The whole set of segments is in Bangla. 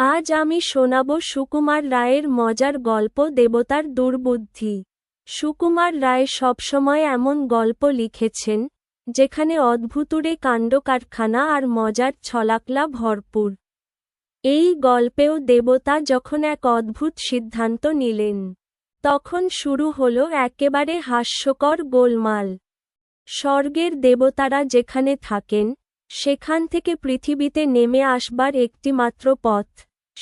আজ আমি শোনাব সুকুমার রায়ের মজার গল্প দেবতার দুর্বুদ্ধি। সুকুমার রায় সবসময় এমন গল্প লিখেছেন, যেখানে অদ্ভুতুরে কাণ্ডকারখানা আর মজার ছলাকলা ভরপুর। এই গল্পেও দেবতা যখন এক অদ্ভুত সিদ্ধান্ত নিলেন, তখন শুরু হল একেবারে হাস্যকর গোলমাল। স্বর্গের দেবতারা যেখানে থাকেন, সেখান থেকে পৃথিবীতে নেমে আসবার একটিমাত্র পথ।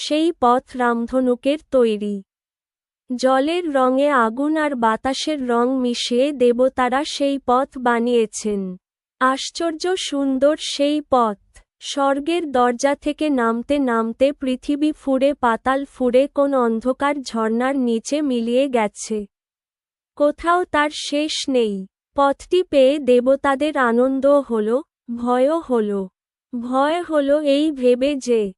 সেই পথ রামধনুকের তৈরি। জলের রঙে আগুন আর বাতাসের রং মিশিয়ে দেবতারা সেই পথ বানিয়েছেন। আশ্চর্য সুন্দর সেই পথ। স্বর্গের দরজা থেকে নামতে নামতে পৃথিবী ফুরে পাতাল ফুরে কোন অন্ধকার ঝর্ণার নিচে মিলিয়ে গেছে। কোথাও তার শেষ নেই। পথটি পেয়ে দেবতাদের আনন্দও হল, ভয়ও হল। ভয় হল এই ভেবে যে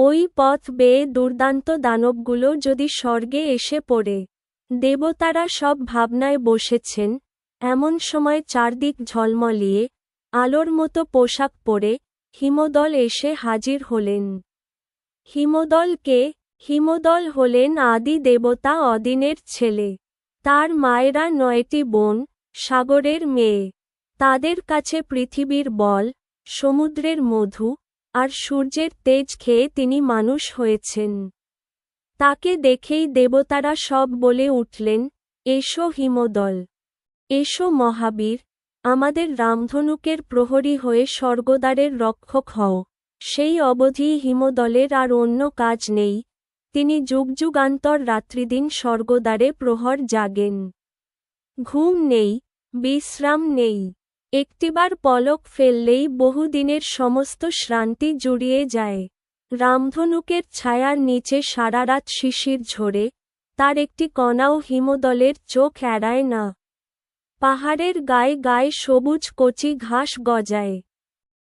ওই পথ বেয়ে দুর্দান্ত দানবগুলো যদি স্বর্গে এসে পড়ে, দেবতারা সব ভাবনায় বসেছেন, এমন সময় চারদিক ঝলমলিয়ে, আলোর মতো পোশাক পরে হিমদল এসে হাজির হলেন। হিমদলকে, হিমদল হলেন আদি দেবতা অদিনের ছেলে, তার মায়েরা নয়টি বোন, সাগরের মেয়ে, তাদের কাছে পৃথিবীর বল, সমুদ্রের মধু আর সূর্যের তেজ খেয়ে তিনি মানুষ হয়েছেন। তাকে দেখেই দেবতারা সব বলে উঠলেন, এসো হিমদল, এসো মহাবীর, আমাদের রামধনুকের প্রহরী হয়ে স্বর্গদ্বারের রক্ষক হও। সেই অবধি হিমদলের আর অন্য কাজ নেই। তিনি যুগ যুগান্তর রাত্রিদিন স্বর্গদ্বারে প্রহর জাগেন। ঘুম নেই, বিশ্রাম নেই। একটিবার পলক ফেললেই বহুদিনের সমস্ত শ্রান্তি জুড়িয়ে যায়। রামধনুকের ছায়ার নিচে সারারাত শিশির ঝরে, তার একটি কণাও হিমদলের চোখ এড়ায় না। পাহাড়ের গায়ে গায়ে সবুজ কচি ঘাস গজায়।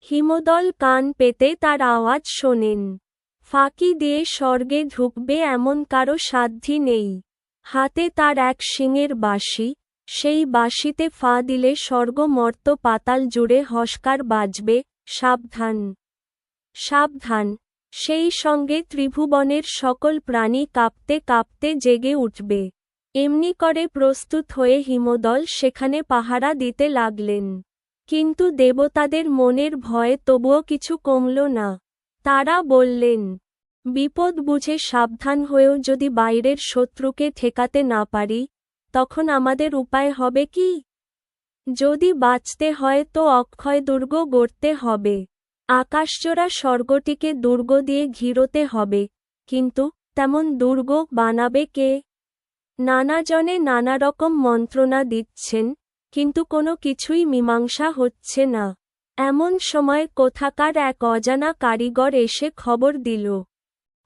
হিমদল কান পেতে তার আওয়াজ শোনেন। ফাঁকি দিয়ে স্বর্গে ঢুকবে এমন কারও সাধ্যি নেই। হাতে তার এক শিঙের বাঁশি সেই বাঁশিতে ফা দিলে স্বর্গ মর্ত পাতাল জুড়ে হস্কার বাজবে, সাবধান। সাবধান। সেই সঙ্গে ত্রিভুবনের সকল প্রাণী কাঁপতে কাঁপতে জেগে উঠবে। এমনি করে প্রস্তুত হয়ে হিমদল সেখানে পাহারা দিতে লাগলেন। কিন্তু দেবতাদের মনের ভয়ে তবুও কিছু কমল না। তারা বললেন, বিপদ বুঝে সাবধান হয়েও যদি বাইরের শত্রুকে ঠেকাতে না পারি তখন আমাদের উপায় হবে কি? যদি বাঁচতে হয় তো অক্ষয় দুর্গ গড়তে হবে। আকাশচোরা স্বর্গটিকে দুর্গ দিয়ে ঘিরোতে হবে। কিন্তু তেমন দুর্গ বানাবে কে? নানাজনে নানা রকম মন্ত্রণা দিচ্ছেন, কিন্তু কোনো কিছুই মীমাংসা হচ্ছে না। এমন সময় কোথাকার এক অজানা কারিগর এসে খবর দিল।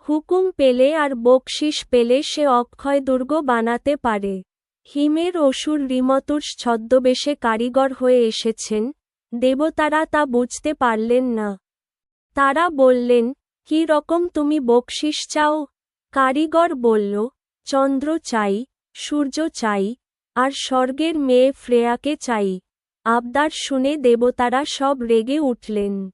হুকুম পেলে আর বকশিস পেলে সে অক্ষয় দুর্গ বানাতে পারে। হিমের অসুর রিমতুর ছদ্মবেশে কারিগর হয়ে এসেছেন, দেবতারা তা বুঝতে পারলেন না। তারা বললেন, কি রকম তুমি বকশিস চাও? কারিগর বলল, চন্দ্র চাই, সূর্য চাই, আর স্বর্গের মেয়ে ফ্রেয়াকে চাই। আবদার শুনে দেবতারা সব রেগে উঠলেন।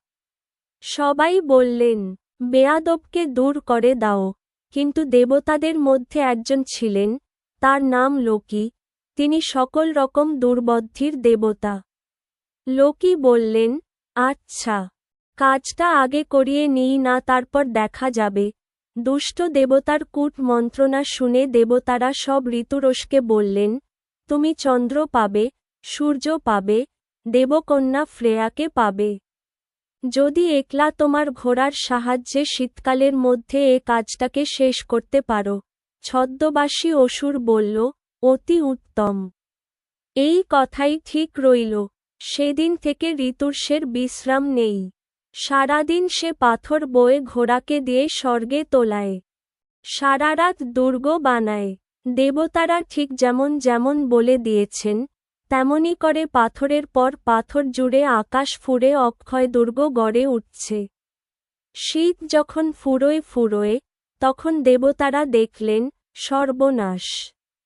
সবাই বললেন, বেয়াদবকে দূর করে দাও। কিন্তু দেবতাদের মধ্যে একজন ছিলেন তার নাম লোকি। তিনি সকল রকম দুর্বদ্ধির দেবতা। লোকি বললেন আচ্ছা কাজটা আগে করিয়ে নিই না তারপর দেখা যাবে। দুষ্ট দেবতার কূট মন্ত্রণা শুনে দেবতারা সব ঋতুরসকে বললেন, তুমি চন্দ্র পাবে, সূর্য পাবে, দেবকন্যা ফ্রেয়াকে পাবে। যদি একলা তোমার ঘোড়ার সাহায্যে শীতকালের মধ্যে এ কাজটাকে শেষ করতে পারো ছদ্মবাসী অসুর বলল, অতি উত্তম। এই কথাই ঠিক রইল। সেদিন থেকে ঋতুর্ষের বিশ্রাম নেই। সারাদিন সে পাথর বয়ে ঘোড়াকে দিয়ে স্বর্গে তোলায়। সারারাত দুর্গ বানায়। দেবতারা ঠিক যেমন যেমন বলে দিয়েছেন, তেমনি করে পাথরের পর পাথর জুড়ে আকাশ ফুরে অক্ষয় দুর্গ গড়ে উঠছে। শীত যখন ফুরোয় ফুরোয় তখন দেবতারা দেখলেন, সর্বনাশ।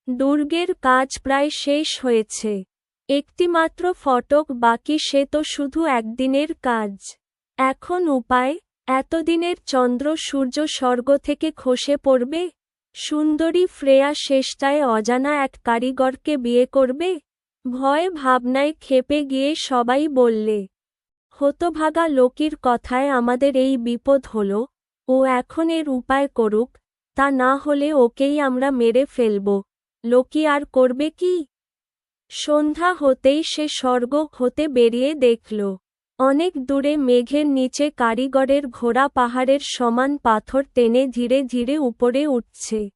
দুর্গের কাজ প্রায় শেষ হয়েছে। একটিমাত্র ফটক বাকি, সে তো শুধু একদিনের কাজ। এখন উপায়, এতদিনের চন্দ্র সূর্য স্বর্গ থেকে খসে পড়বে? সুন্দরী ফ্রেয়া শেষটায় অজানা এক কারিগরকে বিয়ে করবে? ভয় ভাবনায় খেপে গিয়ে সবাই বললে, হতভাগা লোকির কথায় আমাদের এই বিপদ হল ও এখন এর উপায় করুক, তা না হলে ওকেই আমরা মেরে ফেলব। লোকি আর করবে কি? সন্ধ্যা হতেই সে স্বর্গ হতে বেরিয়ে দেখল। অনেক দূরে মেঘের নিচে কারিগরের ঘোড়া পাহাড়ের সমান পাথর টেনে ধীরে ধীরে উপরে উঠছে।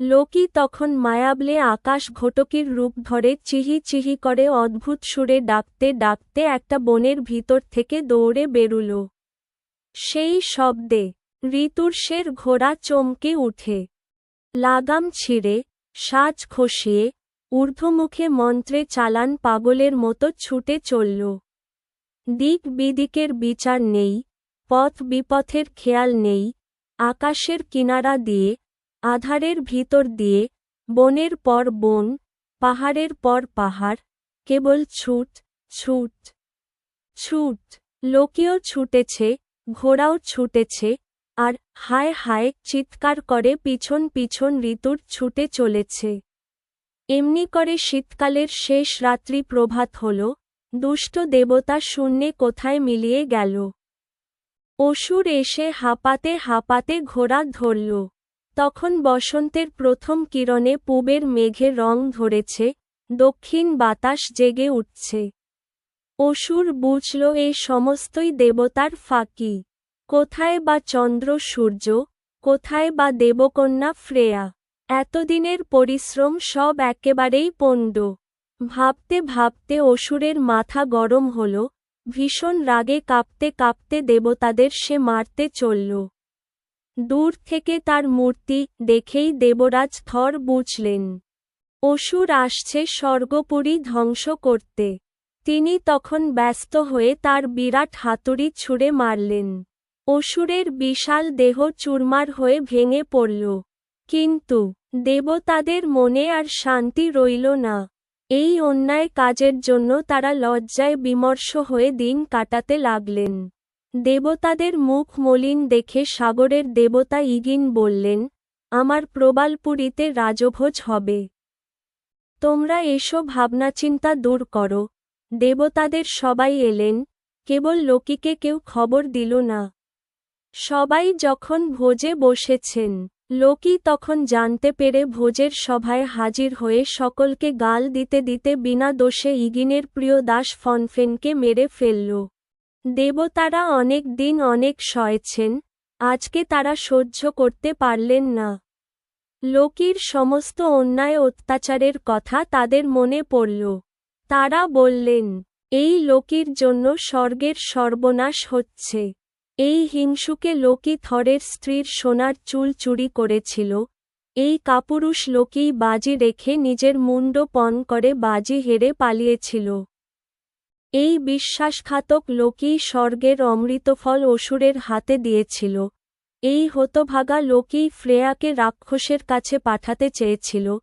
লোকি তখন মায়াবলে আকাশ ঘটকির রূপ ধরে চিহি চিহি করে অদ্ভুত সুরে ডাকতে ডাকতে একটা বনের ভিতর থেকে দৌড়ে বেরুল। সেই শব্দে ঋতুর্ষের ঘোড়া চমকে উঠে। লাগাম ছিঁড়ে, সাজ খসিয়ে ঊর্ধ্বমুখে মন্ত্রে চালান পাগলের মতো ছুটে চলল। দিক বিদিকের বিচার নেই, পথ বিপথের খেয়াল নেই, আকাশের কিনারা দিয়ে, আধারের ভিতর দিয়ে, বনের পর বন, পাহাড়ের পর পাহাড়, কেবল ছুট ছুট ছুট লোকেও ছুটেছে ঘোড়াও ছুটেছে, আর হায় হায় চিৎকার করে পিছন পিছন ঋতুর ছুটে চলেছে। এমনি করে শীতকালের শেষ রাত্রি প্রভাত হল, দুষ্ট দেবতা শূন্যে কোথায় মিলিয়ে গেল? অসুর এসে হাঁপাতে হাঁপাতে ঘোড়া ধরল। তখন বসন্তের প্রথম কিরণে পূবের মেঘে রং ধরেছে, দক্ষিণ বাতাস জেগে উঠছে। অসুর বুঝল এ সমস্তই দেবতার ফাঁকি। কোথায় বা চন্দ্র সূর্য, কোথায় বা দেবকন্যা ফ্রেয়া। এতদিনের পরিশ্রম সব একেবারেই পণ্ড। ভাবতে ভাবতে অসুরের মাথা গরম হল, ভীষণ রাগে কাঁপতে কাঁপতে দেবতাদের সে মারতে চলল। দূর থেকে তার মূর্তি দেখেই দেবরাজ থর বুঝলেন। অসুর আসছে স্বর্গপুরী ধ্বংস করতে। তিনি তখন ব্যস্ত হয়ে তার বিরাট হাতুড়ি ছুঁড়ে মারলেন। অসুরের বিশাল দেহ চুরমার হয়ে ভেঙে পড়ল। কিন্তু দেবতাদের মনে আর শান্তি রইল না। এই অন্যায় কাজের জন্য তারা লজ্জায় বিমর্ষ হয়ে দিন কাটাতে লাগলেন। দেবতাদের মুখ মলিন দেখে সাগরের দেবতা ইগিন বললেন, আমার প্রবালপুরীতে রাজভোজ হবে। তোমরা এসো ভাবনাচিন্তা দূর করো। দেবতাদের সবাই এলেন, কেবল লোকিকে কেউ খবর দিল না। সবাই যখন ভোজে বসেছেন, লোকি তখন জানতে পেরে ভোজের সভায় হাজির হয়ে সকলকে গাল দিতে দিতে বিনা দোষে ইগিনের প্রিয় দাস ফনফেনকে মেরে ফেলল। দেবতারা অনেক দিন অনেক সয়েছেন, আজকে তারা সহ্য করতে পারলেন না। লোকির সমস্ত অন্যায় অত্যাচারের কথা তাদের মনে পড়ল। তারা বললেন, এই লোকির জন্য স্বর্গের সর্বনাশ হচ্ছে। এই হিংসুকে লোকি থরের স্ত্রীর সোনার চুল চুরি করেছিল। এই কাপুরুষ লোকেই বাজি রেখে নিজের মুন্ড পণ করে বাজি হেরে পালিয়েছিল। এই বিশ্বাসঘাতক লোকই স্বর্গের অমৃতফল অসুরের হাতে দিয়েছিল। এই হতভাগা লোকই ফ্রেয়াকে রাক্ষসের কাছে পাঠাতে চেয়েছিল।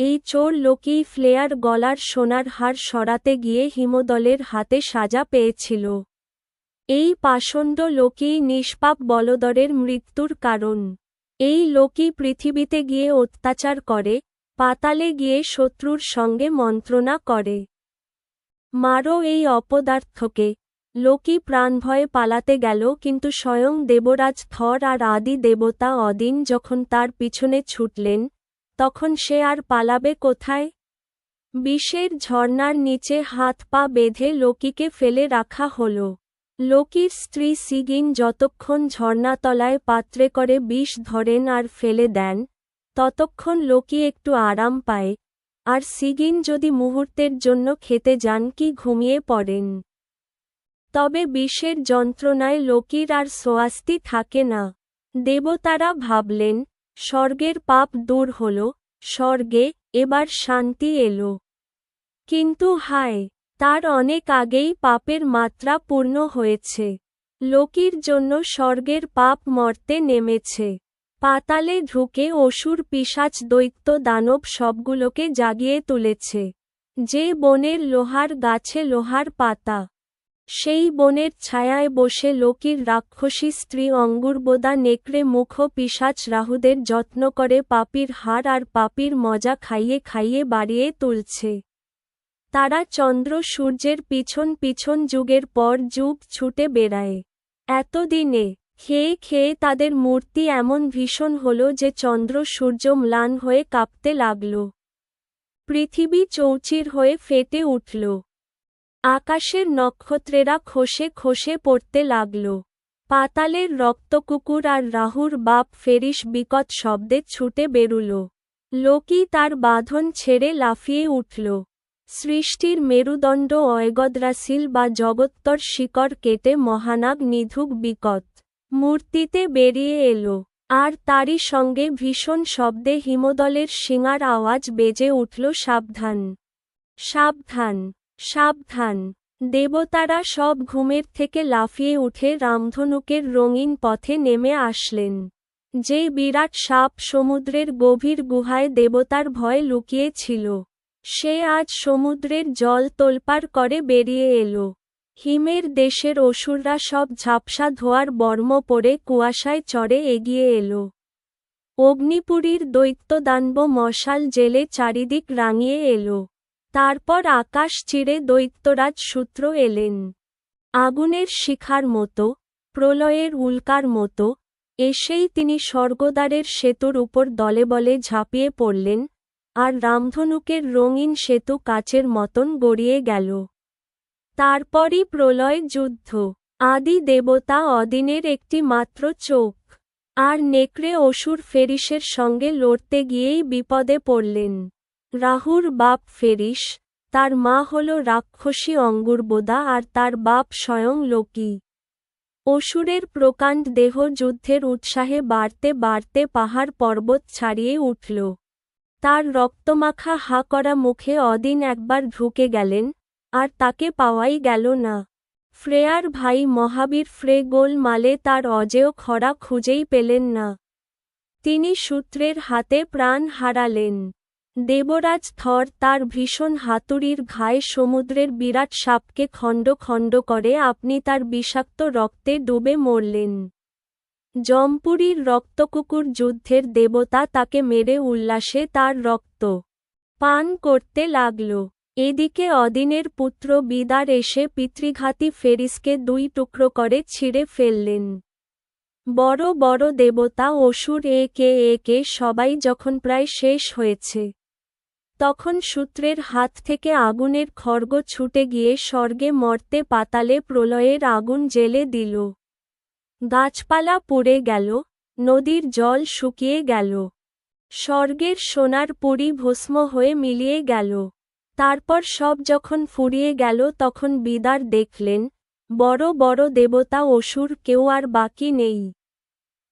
এই চোর লোকেই ফ্লেয়ার গলার সোনার হার সরাতে গিয়ে হিমদলের হাতে সাজা পেয়েছিল। এই পাষণ্ড লোকেই নিষ্পাপ বলদরের মৃত্যুর কারণ। এই লোকই পৃথিবীতে গিয়ে অত্যাচার করে, পাতালে গিয়ে শত্রুর সঙ্গে মন্ত্রণা করে। মারো এই অপদার্থকে। লোকি প্রাণভয়ে পালাতে গেল কিন্তু স্বয়ং দেবরাজ থর আর আদি দেবতা অদিন যখন তার পিছনে ছুটলেন তখন সে আর পালাবে কোথায়? বিষের ঝর্নার নিচে হাত পা বেঁধে লোকিকে ফেলে রাখা হল। লোকির স্ত্রী সিগিন যতক্ষণ ঝর্ণাতলায় পাত্রে করে বিষ ধরেন আর ফেলে দেন, ততক্ষণ লোকি একটু আরাম পায়। আর সিগিন যদি মুহূর্তের জন্য খেতে যান কি ঘুমিয়ে পড়েন? তবে বিষের যন্ত্রণায় লোকির আর সোয়াস্তি থাকে না। দেবতারা ভাবলেন স্বর্গের পাপ দূর হল, স্বর্গে এবার শান্তি এলো। কিন্তু হায়, তার অনেক আগেই পাপের মাত্রা পূর্ণ হয়েছে। লোকির জন্য স্বর্গের পাপ মর্তে নেমেছে। পাতালে ঢুকে অসুর পিসাচ দৈত্য দানব সবগুলোকে জাগিয়ে তুলেছে। যে বনের লোহার গাছে লোহার পাতা। সেই বনের ছায়ায় বসে লোকির রাক্ষসী স্ত্রী অঙ্গুরবোদা নেকড়ে মুখ পিসাচ রাহুদের যত্ন করে পাপির হাড় আর পাপির মজা খাইয়ে খাইয়ে বাড়িয়ে তুলছে। তারা চন্দ্র সূর্যের পিছন পিছন যুগের পর যুগ ছুটে বেড়ায়। এতদিনে, খেয়ে খেয়ে তাদের মূর্তি এমন ভীষণ হল যে চন্দ্র সূর্য ম্লান হয়ে কাঁপতে লাগল। পৃথিবী চৌচির হয়ে ফেটে উঠল। আকাশের নক্ষত্রেরা খসে খসে পড়তে লাগল। পাতালের রক্তকুকুর আর রাহুর বাপ ফেরিস বিকট শব্দে ছুটে বেরুল। লোকি তার বাঁধন ছেড়ে লাফিয়ে উঠল। সৃষ্টির মেরুদণ্ড অয়গদ্রাসিল বা জগত্তর শিকড় কেটে মহানাগ নিধুক বিকট। মূর্তিতে বেরিয়ে এলো। আর তারই সঙ্গে ভীষণ শব্দে হিমদলের শিঙার আওয়াজ বেজে উঠল সাবধান। সাবধান। সাবধান। দেবতারা সব ঘুমের থেকে লাফিয়ে উঠে রামধনুকের রঙিন পথে নেমে আসলেন। যে বিরাট সাপ সমুদ্রের গভীর গুহায় দেবতার ভয় লুকিয়েছিল, সে আজ সমুদ্রের জল তোলপার করে বেরিয়ে এলো। হিমের দেশের অসুররা সব ঝাপসা ধোয়ার বর্ম পরে কুয়াশায় চড়ে এগিয়ে এলো। অগ্নিপুরীর দৈত্য দানব মশাল জেলে চারিদিক রাঙিয়ে এলো। তারপর আকাশ চিরে দৈত্যরাজ সূত্র এলেন। আগুনের শিখার মতো, প্রলয়ের উল্কার মতো, এসেই তিনি স্বর্গদ্বারের সেতুর উপর দলে বলে ঝাঁপিয়ে পড়লেন, আর রামধনুকের রঙিন সেতু কাচের মতন গড়িয়ে গেল। তারপরই প্রলয় যুদ্ধ। আদি দেবতা অদিনের একটি মাত্র চোখ, আর নেকড়ে অসুর ফেরিসের সঙ্গে লড়তে গিয়েই বিপদে পড়লেন। রাহুর বাপ ফেরিস তার মা হল রাক্ষসী অঙ্গুরবোদা আর তার বাপ স্বয়ং লোকি। অসুরের প্রকাণ্ড দেহ যুদ্ধের উৎসাহে বাড়তে বাড়তে পাহাড় পর্বত ছাড়িয়ে উঠল। তার রক্তমাখা হা করা মুখে অদিন একবার ঢুকে গেলেন, আর তাকে পাওয়াই গেল না। ফ্রেয়ার ভাই মহাবীর ফ্রে গোল মালে তার অজেয় খরা খুঁজেই পেলেন না। তিনি সূত্রের হাতে প্রাণ হারালেন। দেবরাজ থর তার ভীষণ হাতুড়ির ঘায়ে সমুদ্রের বিরাট সাপকে খণ্ড খণ্ড করে আপনি তার বিষাক্ত রক্তে ডুবে মরলেন। জম্পুরীর রক্তকুকুর যুদ্ধের দেবতা তাকে মেরে উল্লাসে তার রক্ত পান করতে লাগল। এদিকে অদিনের পুত্র বিদার এসে পিতৃঘাতী ফেরিসকে দুই টুকরো করে ছিঁড়ে ফেললেন। বড় বড় দেবতা অসুর একে একে সবাই যখন প্রায় শেষ হয়েছে। তখন সূত্রের হাত থেকে আগুনের খর্গ ছুটে গিয়ে স্বর্গে মর্তে পাতালে প্রলয়ের আগুন জেলে দিল। গাছপালা পুড়ে গেল, নদীর জল শুকিয়ে গেল। স্বর্গের সোনার পুরী ভস্ম হয়ে মিলিয়ে গেল। তারপর সব যখন ফুরিয়ে গেল তখন বিদার দেখলেন, বড় বড় দেবতা অসুর কেউ আর বাকি নেই।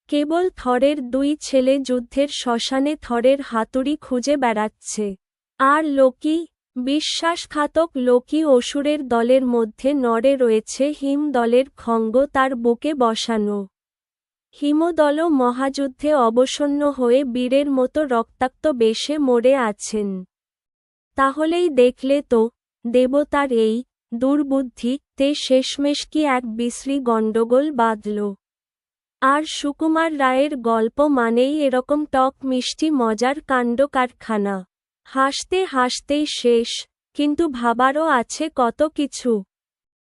কেবল থরের দুই ছেলে যুদ্ধের শ্মশানে থরের হাতুড়ি খুঁজে বেড়াচ্ছে। আর লোকি বিশ্বাসঘাতক লোকি অসুরের দলের মধ্যে নড়ে রয়েছে, হিম দলের খঙ্গ তার বুকে বসানো। হিমদল মহাযুদ্ধে অবসন্ন হয়ে বীরের মতো রক্তাক্ত বেশে মরে আছেন। তাহলেই দেখলে তো, দেবতার এই দুর্বুদ্ধি, তে শেষমেশ কি এক বিশ্রী গণ্ডগোল বাঁধল। আর সুকুমার রায়ের গল্প মানেই এরকম টক মিষ্টি মজার কাণ্ড কারখানা। হাসতে হাসতেই শেষ কিন্তু ভাবারও আছে কত কিছু।